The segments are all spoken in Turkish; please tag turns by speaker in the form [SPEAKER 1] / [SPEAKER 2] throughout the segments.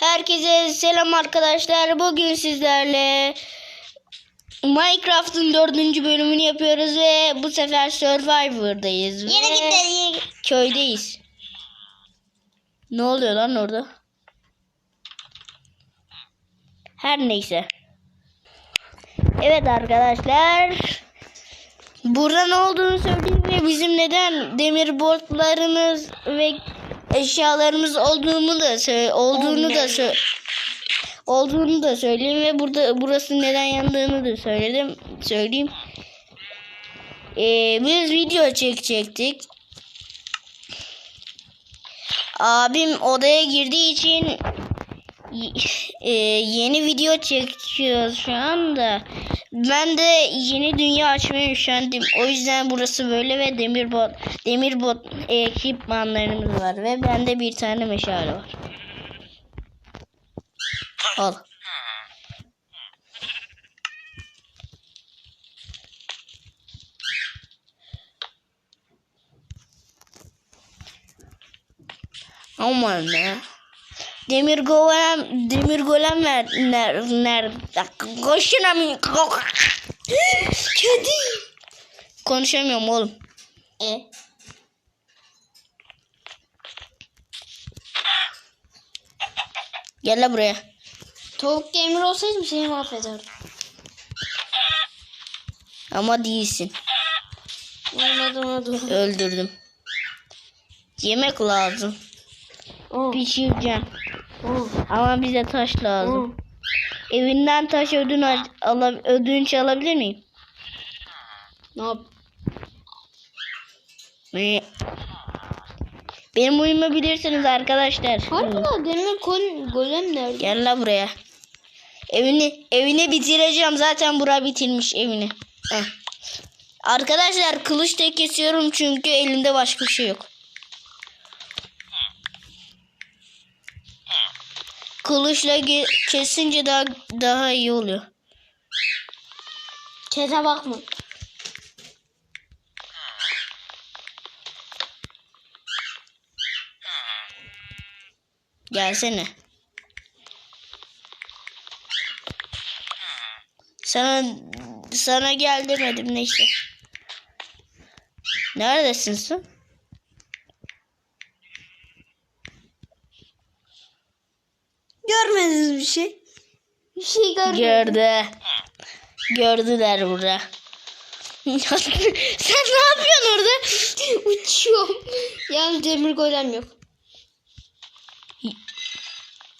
[SPEAKER 1] Herkese selam arkadaşlar. Bugün sizlerle Minecraft'ın dördüncü bölümünü yapıyoruz ve bu sefer Survivor'dayız.
[SPEAKER 2] Yine
[SPEAKER 1] ve
[SPEAKER 2] gitti.
[SPEAKER 1] Köydeyiz. Ne oluyor lan orada? Her neyse. Evet arkadaşlar. Burada ne olduğunu söyleyeyim ve bizim neden demir botlarımız ve eşyalarımız olduğunu da sö- olduğunu da sö- olduğunu da söyleyeyim ve burada burası neden yandığını da söyledim söyleyeyim. Ee, biz video çekecektik. Abim odaya girdiği için e, yeni video çekiyoruz şu anda. Ben de yeni dünya açmaya üşendim. O yüzden burası böyle ve demir bot demir bot ekipmanlarımız var ve bende bir tane meşale var. Al. Aman ne? Demir golem, demir golem ver, ner, ner, koşunamıyorum. Kedi. Konuşamıyorum oğlum.
[SPEAKER 2] E.
[SPEAKER 1] Gel la buraya.
[SPEAKER 2] Tavuk gamer olsaydım seni mahvederdim.
[SPEAKER 1] Ama değilsin.
[SPEAKER 2] Olmadı olmadı.
[SPEAKER 1] Öldürdüm. Yemek lazım.
[SPEAKER 2] Oh,
[SPEAKER 1] Pişireceğim. Ama bize taş lazım. Evinden taş ödün al- ödünç alabilir miyim?
[SPEAKER 2] Ne yap?
[SPEAKER 1] Ee, Benim uyumu bilirsiniz arkadaşlar.
[SPEAKER 2] Harbiden demir kol golem nerede?
[SPEAKER 1] Gel la buraya. Evini evini bitireceğim. Zaten bura bitirmiş evini. Heh. Arkadaşlar kılıç da kesiyorum çünkü elimde başka bir şey yok. Kılıçla kesince daha daha iyi oluyor.
[SPEAKER 2] Kete bakma.
[SPEAKER 1] Gelsene. Sana sana gel demedim neyse. Neredesin sen?
[SPEAKER 2] Görmediniz bir şey. Bir şey görmedim.
[SPEAKER 1] Gördü. Gördüler burada. sen ne yapıyorsun orada?
[SPEAKER 2] Uçuyorum. Yani demir golem yok.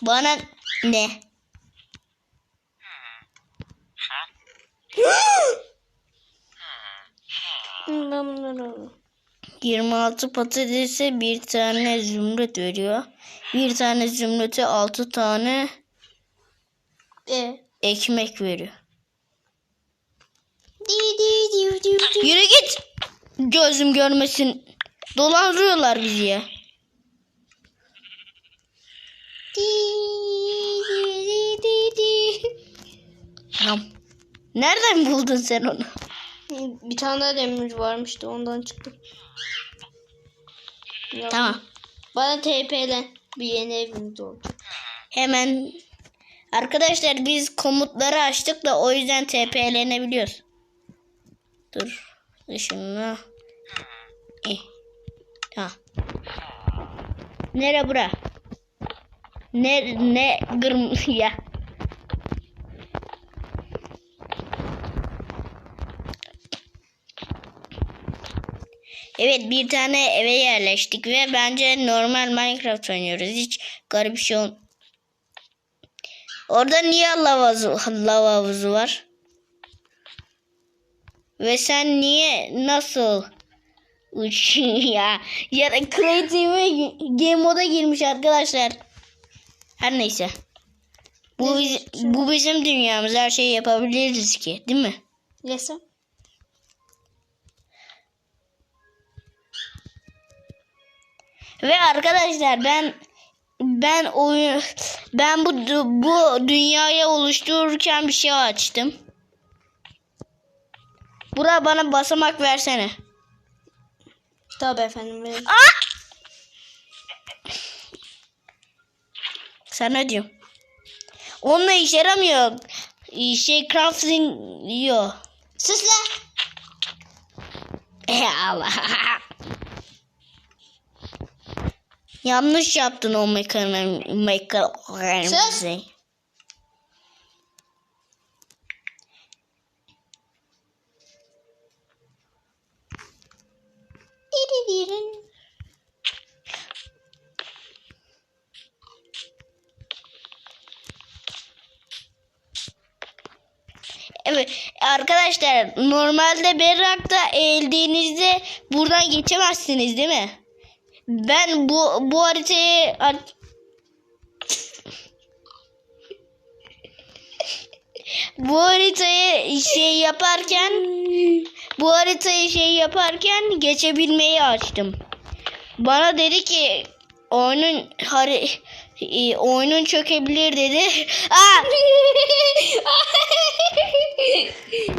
[SPEAKER 1] Bana ne?
[SPEAKER 2] Ben bunları alayım.
[SPEAKER 1] 26 patatese bir tane zümrüt veriyor. Bir tane zümrüte 6 tane
[SPEAKER 2] E.
[SPEAKER 1] ekmek veriyor.
[SPEAKER 2] Di di di di di.
[SPEAKER 1] Yürü git. Gözüm görmesin. Dolandırıyorlar bizi ya.
[SPEAKER 2] Di di di di di.
[SPEAKER 1] Tamam. Nereden buldun sen onu?
[SPEAKER 2] Bir tane daha demir varmıştı ondan çıktı. Ya,
[SPEAKER 1] Tamam.
[SPEAKER 2] Bana TP'len. Bir yeni evimiz oldu.
[SPEAKER 1] Hemen Arkadaşlar biz komutları açtık da o yüzden TP'lenebiliyoruz. Dur. Şunu. Eh. Tamam. Nere bura? Ne ne gırm ya. Evet bir tane eve yerleştik ve bence normal Minecraft oynuyoruz. Hiç garip bir şey ol- Orada niye lava havuzu, lava havuzu var? Ve sen niye nasıl uç ya ya da creative game moda girmiş arkadaşlar. Her neyse. Bu biz- bu bizim dünyamız. Her şeyi yapabiliriz ki, değil mi?
[SPEAKER 2] Yesem.
[SPEAKER 1] Ve arkadaşlar ben ben oyun ben bu bu dünyayı oluştururken bir şey açtım. Bura bana basamak versene.
[SPEAKER 2] Tabii efendim.
[SPEAKER 1] Aa! Sana diyorum. Onunla işe yaramıyor. Şey crafting diyor.
[SPEAKER 2] Sus la.
[SPEAKER 1] Eh, Allah. Yanlış yaptın o mekanizmayı. Evet arkadaşlar normalde berrakta eğildiğinizde buradan geçemezsiniz değil mi? Ben bu bu haritayı ar- bu haritayı şey yaparken bu haritayı şey yaparken geçebilmeyi açtım. Bana dedi ki oyunun hari, e, oyunun çökebilir dedi. Aa!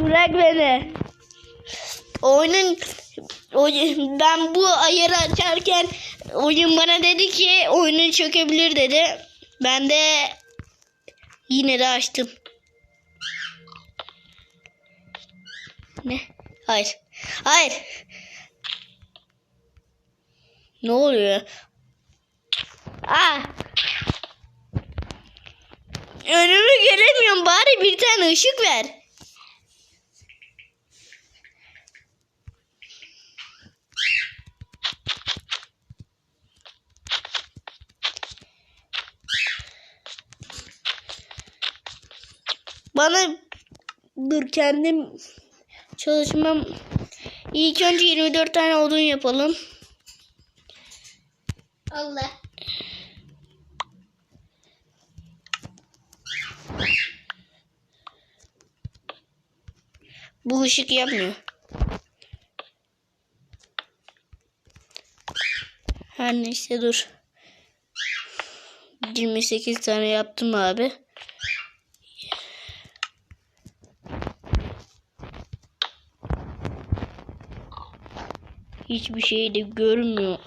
[SPEAKER 1] Bırak beni. Oyunun oyun, ben bu ayarı açarken oyun bana dedi ki oyunun çökebilir dedi. Ben de yine de açtım. Ne? Hayır. Hayır. Ne oluyor? Aa! Önümü göremiyorum. Bari bir tane ışık ver. Bana dur kendim çalışmam. İlk önce 24 tane odun yapalım.
[SPEAKER 2] Allah.
[SPEAKER 1] Bu ışık yapmıyor. Her neyse dur. 28 tane yaptım abi. Hiçbir şey de görmüyor.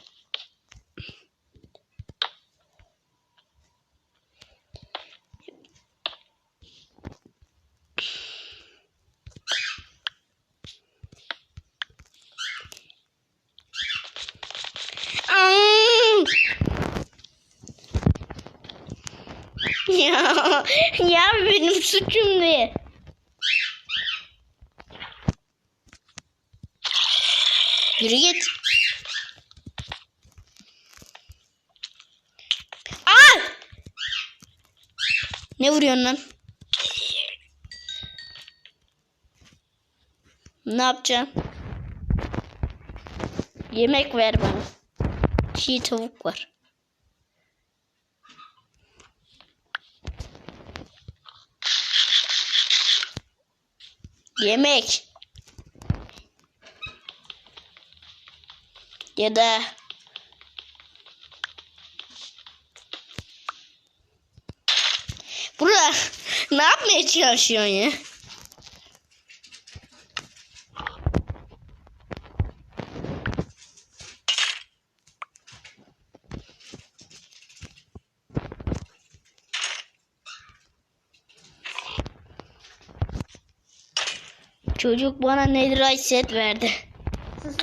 [SPEAKER 1] Ya, ya benim suçum ne? Yürü git. Aa! Ne vuruyorsun lan? Ne yapacaksın? Yemek ver bana. Çiğ tavuk var. Yemek. Ya da Burada ne yapmaya çalışıyorsun ya? Çocuk bana netherite set verdi.
[SPEAKER 2] Sus.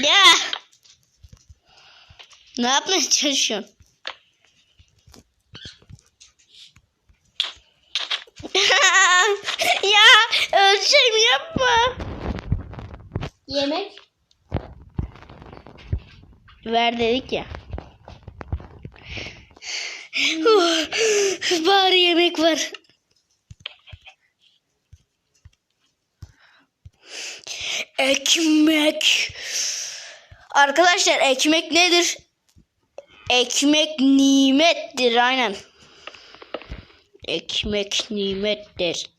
[SPEAKER 1] Ya. Ne yapmaya çalışıyorsun? ya ölçeyim yapma.
[SPEAKER 2] Yemek.
[SPEAKER 1] Ver dedik ya. Bari yemek var. Ekmek. Arkadaşlar ekmek nedir? Ekmek nimettir aynen. Ekmek nimettir.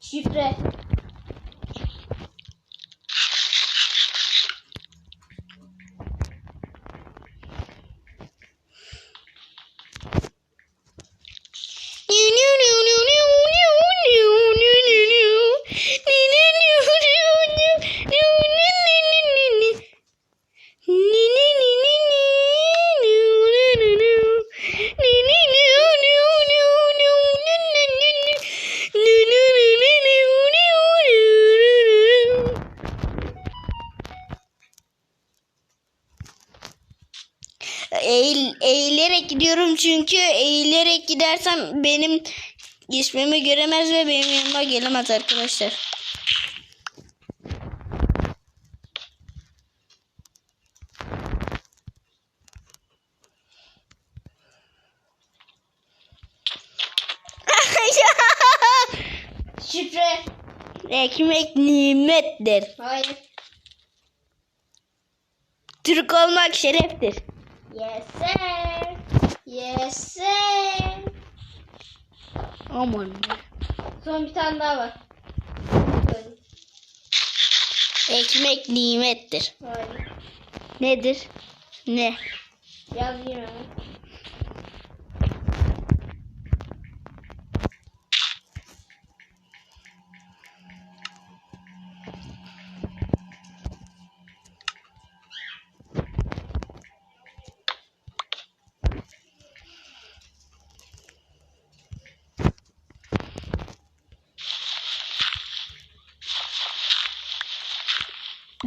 [SPEAKER 2] Şifre.
[SPEAKER 1] Çünkü eğilerek gidersem benim ismimi göremez ve benim yanıma gelemez arkadaşlar.
[SPEAKER 2] Şifre.
[SPEAKER 1] Ekmek nimettir.
[SPEAKER 2] Hayır.
[SPEAKER 1] Türk olmak şereftir.
[SPEAKER 2] Yes sir. Yes sir.
[SPEAKER 1] Aman.
[SPEAKER 2] Son bir tane daha var.
[SPEAKER 1] Ekmek nimettir.
[SPEAKER 2] Hayır.
[SPEAKER 1] Nedir? Ne?
[SPEAKER 2] Yazayım hemen.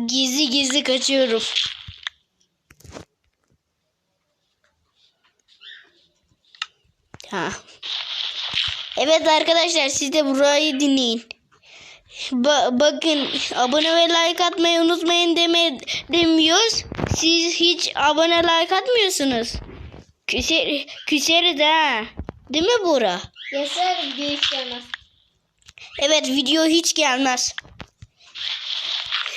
[SPEAKER 1] Gizli gizli kaçıyorum. Ha. Evet arkadaşlar siz de burayı dinleyin. Ba- bakın abone ve like atmayı unutmayın deme demiyoruz. Siz hiç abone like atmıyorsunuz. Küser, küseriz ha. Değil mi Bura?
[SPEAKER 2] Yes sir. Video istemez.
[SPEAKER 1] Evet video hiç gelmez.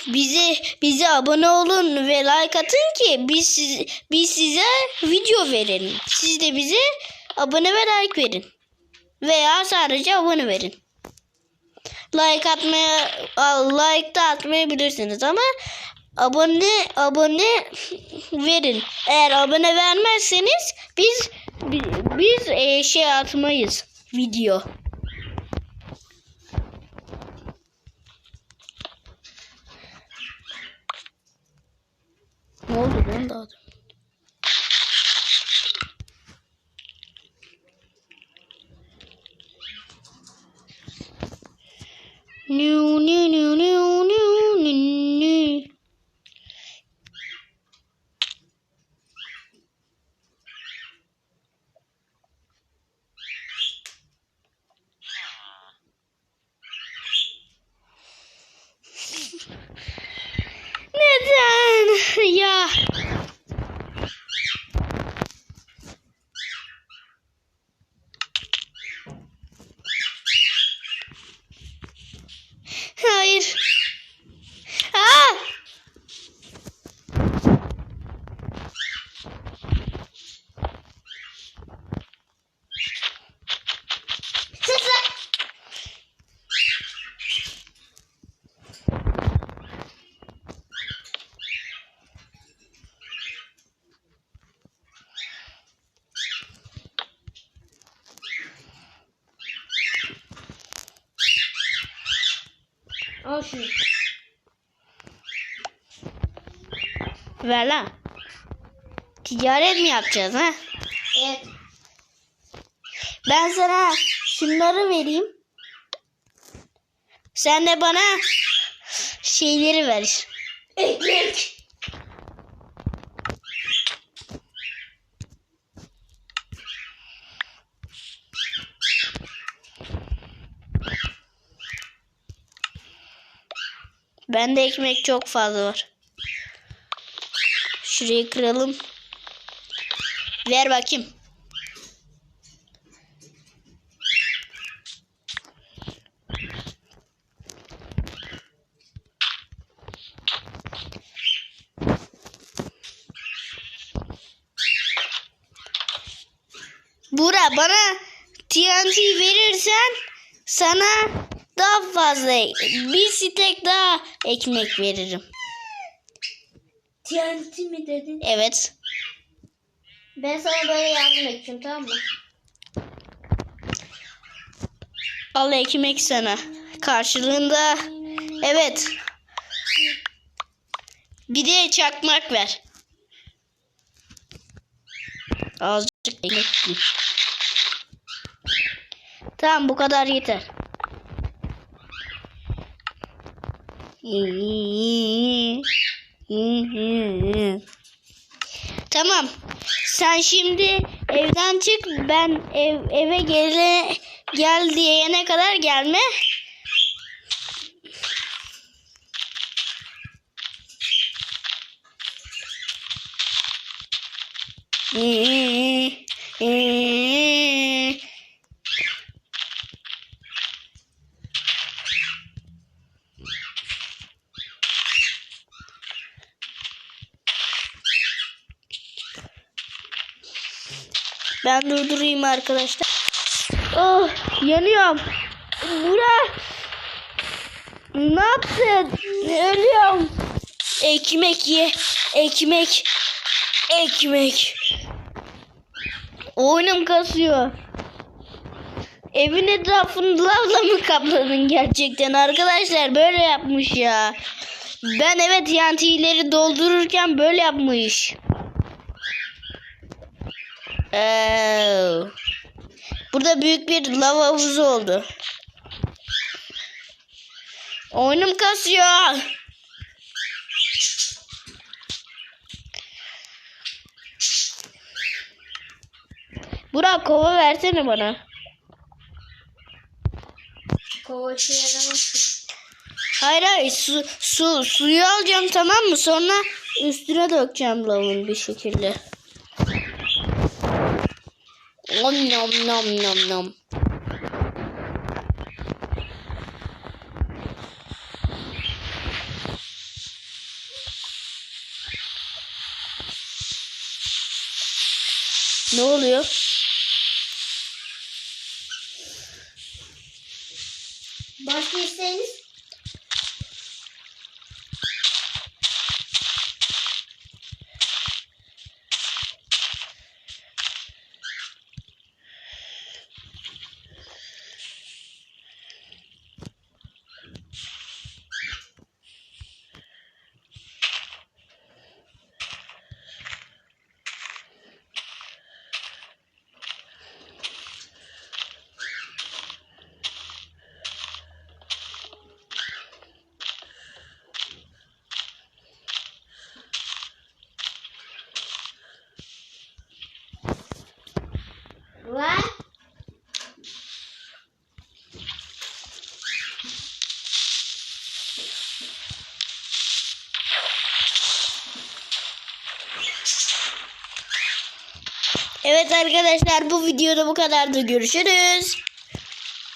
[SPEAKER 1] Bizi bize abone olun ve like atın ki biz siz, biz size video verelim. Siz de bize abone ve like verin. Veya sadece abone verin. Like atmaya like da atmayabilirsiniz ama abone abone verin. Eğer abone vermezseniz biz bi- biz e, şey atmayız video. Ne oldu lan daha da? Niu, niu, niu, niu, niu, niu, niu. Neden? Ya. Hayır. Aa!
[SPEAKER 2] Şunu.
[SPEAKER 1] Ver lan. Ticaret mi yapacağız ha?
[SPEAKER 2] Evet.
[SPEAKER 1] Ben sana şunları vereyim. Sen de bana şeyleri ver.
[SPEAKER 2] Ekmek.
[SPEAKER 1] Bende ekmek çok fazla var. Şurayı kıralım. Ver bakayım. Bura bana TNT verirsen sana daha fazla bir stek daha ekmek veririm.
[SPEAKER 2] TNT mi dedin?
[SPEAKER 1] Evet.
[SPEAKER 2] Ben sana böyle yardım edeceğim tamam mı?
[SPEAKER 1] Al ekmek sana. Karşılığında evet. Bir de çakmak ver. Azıcık ekmek. Tamam bu kadar yeter. Tamam. Sen şimdi evden çık. Ben ev, eve gele, gel diyene kadar gelme. Ben durdurayım arkadaşlar. Oh yanıyorum. Bura. Ne yaptın? Ölüyorum. Ekmek ye. Ekmek. Ekmek. Oyunum kasıyor. Evin etrafını lavla mı kapladın gerçekten arkadaşlar böyle yapmış ya. Ben evet TNT'leri doldururken böyle yapmış. Ee, burada büyük bir lava havuzu oldu. Oyunum kasıyor. Burak kova versene bana.
[SPEAKER 2] Kova işe yaramaz.
[SPEAKER 1] Hayır hayır su, su, suyu alacağım tamam mı? Sonra üstüne dökeceğim lavın bir şekilde. Nom nom nom nom nom. Ne oluyor?
[SPEAKER 2] Başka isteğiniz? Var.
[SPEAKER 1] Evet arkadaşlar bu videoda bu kadardı. Görüşürüz.